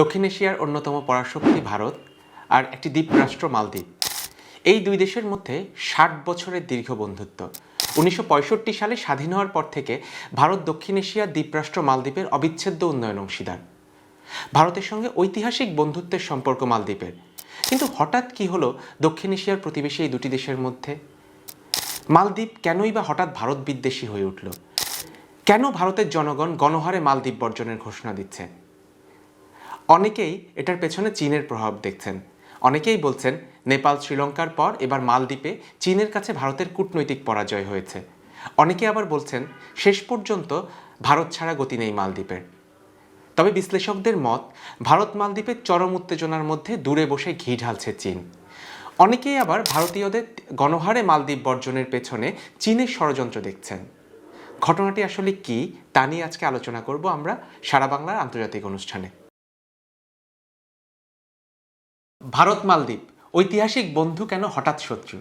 দক্ষিণ এশিয়ার অন্যতম পরাশক্তি ভারত আর একটি দ্বীপরাষ্ট্র মালদ্বীপ। এই দুই দেশের মধ্যে ষাট বছরের দীর্ঘ বন্ধুত্ব। উনিশশো পঁয়ষট্টি সালে স্বাধীন হওয়ার পর থেকে ভারত দক্ষিণ এশিয়ার দ্বীপরাষ্ট্র মালদ্বীপের অবিচ্ছেদ্য উন্নয়ন অংশীদার। ভারতের সঙ্গে ঐতিহাসিক বন্ধুত্বের সম্পর্ক মালদ্বীপের। কিন্তু হঠাৎ কি হলো দক্ষিণ এশিয়ার প্রতিবেশী এই দুটি দেশের মধ্যে? মালদ্বীপ কেনই বা হঠাৎ ভারত বিদ্বেষী হয়ে উঠল? কেন ভারতের জনগণ গণহারে মালদ্বীপ বর্জনের ঘোষণা দিচ্ছে? অনেকেই এটার পেছনে চীনের প্রভাব দেখছেন। অনেকেই বলছেন, নেপাল, শ্রীলঙ্কার পর এবার মালদ্বীপে চীনের কাছে ভারতের কূটনৈতিক পরাজয় হয়েছে। অনেকে আবার বলছেন, শেষ পর্যন্ত ভারত ছাড়া গতি নেই মালদ্বীপের। তবে বিশ্লেষকদের মত, ভারত মালদ্বীপের চরম উত্তেজনার মধ্যে দূরে বসে ঘি ঢালছে চীন। অনেকেই আবার ভারতীয়দের গণহারে মালদ্বীপ বর্জনের পেছনে চীনের ষড়যন্ত্র দেখছেন। ঘটনাটি আসলে কি, তা নিয়ে আজকে আলোচনা করব আমরা সারা বাংলার আন্তর্জাতিক অনুষ্ঠানে। ভারত মালদ্বীপ, ঐতিহাসিক বন্ধু কেন হঠাৎ শত্রু?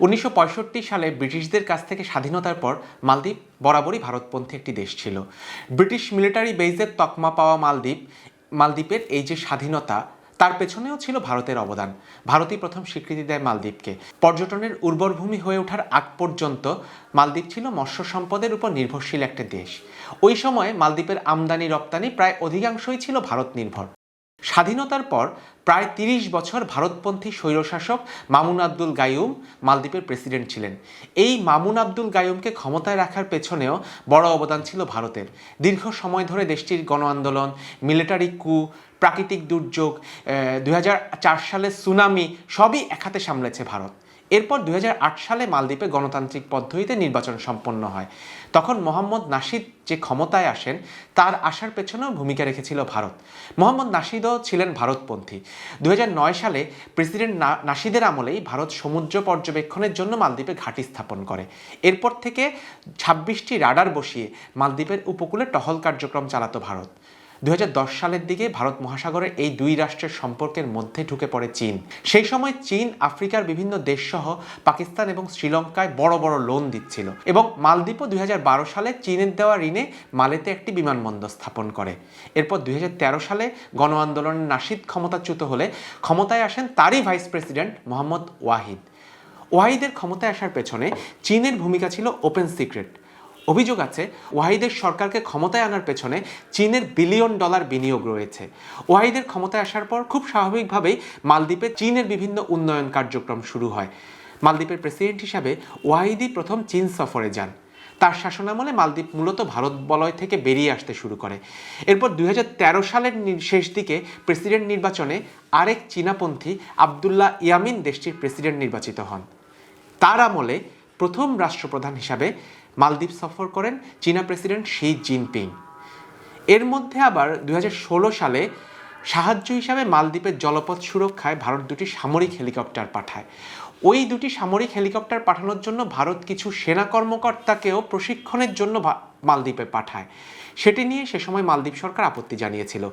উনিশশো পঁয়ষট্টি সালে ব্রিটিশদের কাছ থেকে স্বাধীনতার পর মালদ্বীপ বরাবরই ভারতপন্থী একটি দেশ ছিল। ব্রিটিশ মিলিটারি বেইজের তকমা পাওয়া মালদ্বীপ, মালদ্বীপের এই যে স্বাধীনতা, তার পেছনেও ছিল ভারতের অবদান। ভারতই প্রথম স্বীকৃতি দেয় মালদ্বীপকে। পর্যটনের উর্বর ভূমি হয়ে ওঠার আগ পর্যন্ত মালদ্বীপ ছিল মৎস্য সম্পদের উপর নির্ভরশীল একটা দেশ। ওই সময়ে মালদ্বীপের আমদানি রপ্তানি প্রায় অধিকাংশই ছিল ভারত নির্ভর। স্বাধীনতার পর প্রায় তিরিশ বছর ভারতপন্থী স্বৈরশাসক মামুন আব্দুল গায়ুম মালদ্বীপের প্রেসিডেন্ট ছিলেন। এই মামুন আব্দুল গায়ুমকে ক্ষমতায় রাখার পেছনেও বড় অবদান ছিল ভারতের। দীর্ঘ সময় ধরে দেশটির গণ আন্দোলন, মিলিটারি কু, প্রাকৃতিক দুর্যোগ দুই হাজার চার সালে সুনামি সবই এক হাতে সামলেছে ভারত। এরপর দুই হাজার আট সালে মালদ্বীপে গণতান্ত্রিক পদ্ধতিতে নির্বাচন সম্পন্ন হয়। তখন মোহাম্মদ নাশিদ যে ক্ষমতায় আসেন, তার আসার পেছনেও ভূমিকা রেখেছিল ভারত। মোহাম্মদ নাশিদও ছিলেন ভারতপন্থী। দুই হাজার নয় সালে প্রেসিডেন্ট নাশিদের আমলেই ভারত সমুদ্র পর্যবেক্ষণের জন্য মালদ্বীপে ঘাঁটি স্থাপন করে। এরপর থেকে ছাব্বিশটি রাডার বসিয়ে মালদ্বীপের উপকূলে টহল কার্যক্রম চালাতো ভারত। দুই হাজার দশ সালের দিকে ভারত মহাসাগরের এই দুই রাষ্ট্রের সম্পর্কের মধ্যে ঢুকে পড়ে চীন। সেই সময় চীন, আফ্রিকার বিভিন্ন দেশসহ পাকিস্তান এবং শ্রীলঙ্কায় বড় বড় লোন দিচ্ছিল এবং মালদ্বীপও দুই হাজার বারো সালে চীনের দেওয়া ঋণে মালেতে একটি বিমানবন্দর স্থাপন করে। এরপর দুই হাজার তেরো সালে গণ আন্দোলনের নাসিদ ক্ষমতাচ্যুত হলে ক্ষমতায় আসেন তারই ভাইস প্রেসিডেন্ট মোহাম্মদ ওয়াহিদ। ওয়াহিদের ক্ষমতায় আসার পেছনে চীনের ভূমিকা ছিল ওপেন সিক্রেট। অভিযোগ আছে, ওয়াহিদের সরকারকে ক্ষমতায় আনার পেছনে চীনের বিলিয়ন ডলার বিনিয়োগ রয়েছে। ওয়াহিদের ক্ষমতায় আসার পর খুব স্বাভাবিকভাবেই মালদ্বীপে চীনের বিভিন্ন উন্নয়ন কার্যক্রম শুরু হয়। মালদ্বীপের প্রেসিডেন্ট হিসাবে ওয়াহিদি প্রথম চীন সফরে যান। তার শাসনামলে মালদ্বীপ মূলত ভারত বলয় থেকে বেরিয়ে আসতে শুরু করে। এরপর দুই হাজার তেরো সালের শেষ দিকে প্রেসিডেন্ট নির্বাচনে আরেক চীনাপন্থী আবদুল্লাহ ইয়ামিন দেশটির প্রেসিডেন্ট নির্বাচিত হন। তার আমলে প্রথম রাষ্ট্রপ্রধান হিসাবে মালদ্বীপ সফর করেন চীনা প্রেসিডেন্ট শি জিনপিং। এর মধ্যে আবার দু হাজার ষোলো সালে সাহায্য হিসাবে মালদ্বীপের জলপথ সুরক্ষায় ভারত দুটি সামরিক হেলিকপ্টার পাঠায়। ওই দুটি সামরিক হেলিকপ্টার পাঠানোর জন্য ভারত কিছু সেনা কর্মকর্তাকেও প্রশিক্ষণের জন্য মালদ্বীপে পাঠায়। সেটি নিয়ে সে সময় মালদ্বীপ সরকার আপত্তি জানিয়েছিল।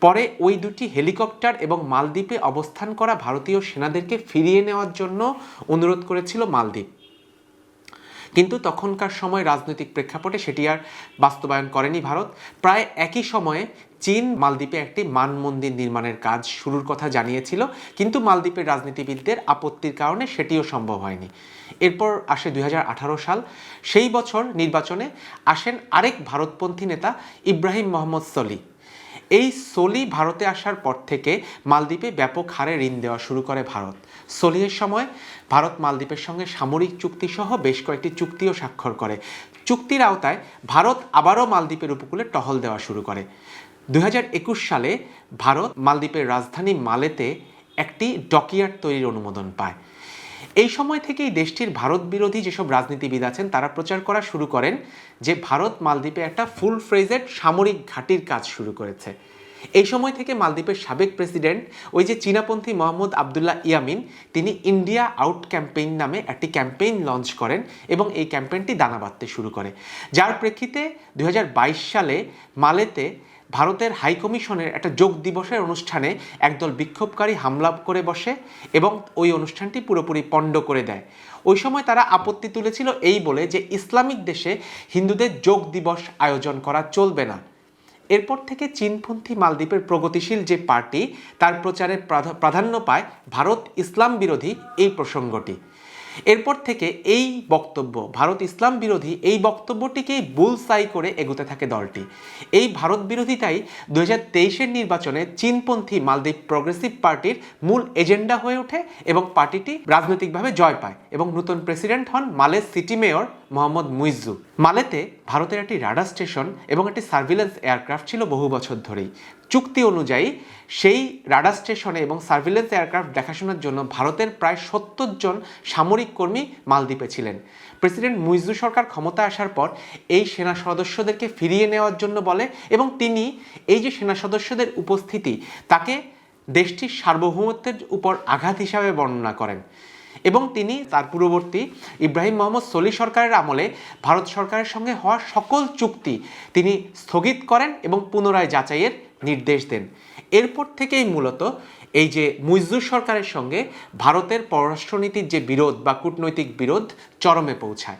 পরে ওই দুটি হেলিকপ্টার এবং মালদ্বীপে অবস্থান করা ভারতীয় সেনাদেরকে ফিরিয়ে নেওয়ার জন্য অনুরোধ করেছিল মালদ্বীপ। কিন্তু তখনকার সময় রাজনৈতিক প্রেক্ষাপটে সেটি আর বাস্তবায়ন করেনি ভারত। প্রায় একই সময়ে চীন মালদ্বীপে একটি মান মন্দির নির্মাণের কাজ শুরুর কথা জানিয়েছিল, কিন্তু মালদ্বীপের রাজনীতিবিদদের আপত্তির কারণে সেটিও সম্ভব হয়নি। এরপর আসে দুই হাজার আঠারো সাল। সেই বছর নির্বাচনে আসেন আরেক ভারতপন্থী নেতা, ইব্রাহিম মোহাম্মদ সলি। এই সলি ভারতে আসার পর থেকে মালদ্বীপে ব্যাপক হারে ঋণ দেওয়া শুরু করে ভারত। সলিহের সময় ভারত মালদ্বীপের সঙ্গে সামরিক চুক্তি সহ বেশ কয়েকটি চুক্তিও স্বাক্ষর করে। চুক্তির আওতায় ভারত আবারও মালদ্বীপের উপকূলে টহল দেওয়া শুরু করে। দু হাজার একুশ সালে ভারত মালদ্বীপের রাজধানী মালেতে একটি ডকিয়ার্ড তৈরির অনুমোদন পায়। এই সময় থেকেই দেশটির ভারত বিরোধী যেসব রাজনীতিবিদ আছেন, তারা প্রচার করা শুরু করেন যে ভারত মালদ্বীপে একটা ফুল ফ্রেজেড সামরিক ঘাঁটির কাজ শুরু করেছে। এই সময় থেকে মালদ্বীপের সাবেক প্রেসিডেন্ট ওই যে চীনাপন্থী মোহাম্মদ আবদুল্লাহ ইয়ামিন, তিনি ইন্ডিয়া আউট ক্যাম্পেইন নামে একটি ক্যাম্পেইন লঞ্চ করেন এবং এই ক্যাম্পেইনটি দানা বাঁধতে শুরু করে। যার প্রেক্ষিতে দু হাজার বাইশ সালে মালেতে ভারতের হাইকমিশনের একটা যোগ দিবসের অনুষ্ঠানে একদল বিক্ষোভকারী হামলা করে বসে এবং ওই অনুষ্ঠানটি পুরোপুরি পণ্ড করে দেয়। ওই সময় তারা আপত্তি তুলেছিল এই বলে যে ইসলামিক দেশে হিন্দুদের যোগ দিবস আয়োজন করা চলবে না। এরপর থেকে চীনপন্থী মালদ্বীপের প্রগতিশীল যে পার্টি, তার প্রচারে প্রাধান্য পায় ভারত ইসলাম বিরোধী এই প্রসঙ্গটি। এরপর থেকে এই বক্তব্য, ভারত ইসলাম বিরোধী এই বক্তব্যটিকেই বুলসাই করে এগোতে থাকে দলটি। এই ভারত বিরোধিতাই দু হাজার নির্বাচনে চীনপন্থী মালদ্বীপ প্রগ্রেসিভ পার্টির মূল এজেন্ডা হয়ে ওঠে এবং পার্টিটি রাজনৈতিকভাবে জয় পায় এবং নতুন প্রেসিডেন্ট হন মালে সিটি মেয়র মোহাম্মদ মুইজু মালেতে ভারতের একটি রাডার স্টেশন এবং একটি সার্ভিলেন্স এয়ারক্রাফট ছিল বহু বছর ধরেই। চুক্তি অনুযায়ী সেই রাডার স্টেশনে এবং সার্ভিলেন্স এয়ারক্রাফট দেখাশোনার জন্য ভারতের প্রায় সত্তর জন সামরিক কর্মী মালদ্বীপে ছিলেন। প্রেসিডেন্ট মুইজু সরকার ক্ষমতা আসার পর এই সেনা সদস্যদেরকে ফিরিয়ে নেওয়ার জন্য বলে এবং তিনি এই যে সেনা সদস্যদের উপস্থিতি, তাকে দেশটির সার্বভৌমত্বের উপর আঘাত হিসাবে বর্ণনা করেন। এবং তিনি তার পূর্ববর্তী ইব্রাহিম মোহাম্মদ সলি সরকারের আমলে ভারত সরকারের সঙ্গে হওয়া সকল চুক্তি তিনি স্থগিত করেন এবং পুনরায় যাচাইয়ের নির্দেশ দেন। এরপর থেকেই মূলত এই যে মুইজুর সরকারের সঙ্গে ভারতের পররাষ্ট্রনীতির যে বিরোধ বা কূটনৈতিক বিরোধ চরমে পৌঁছায়।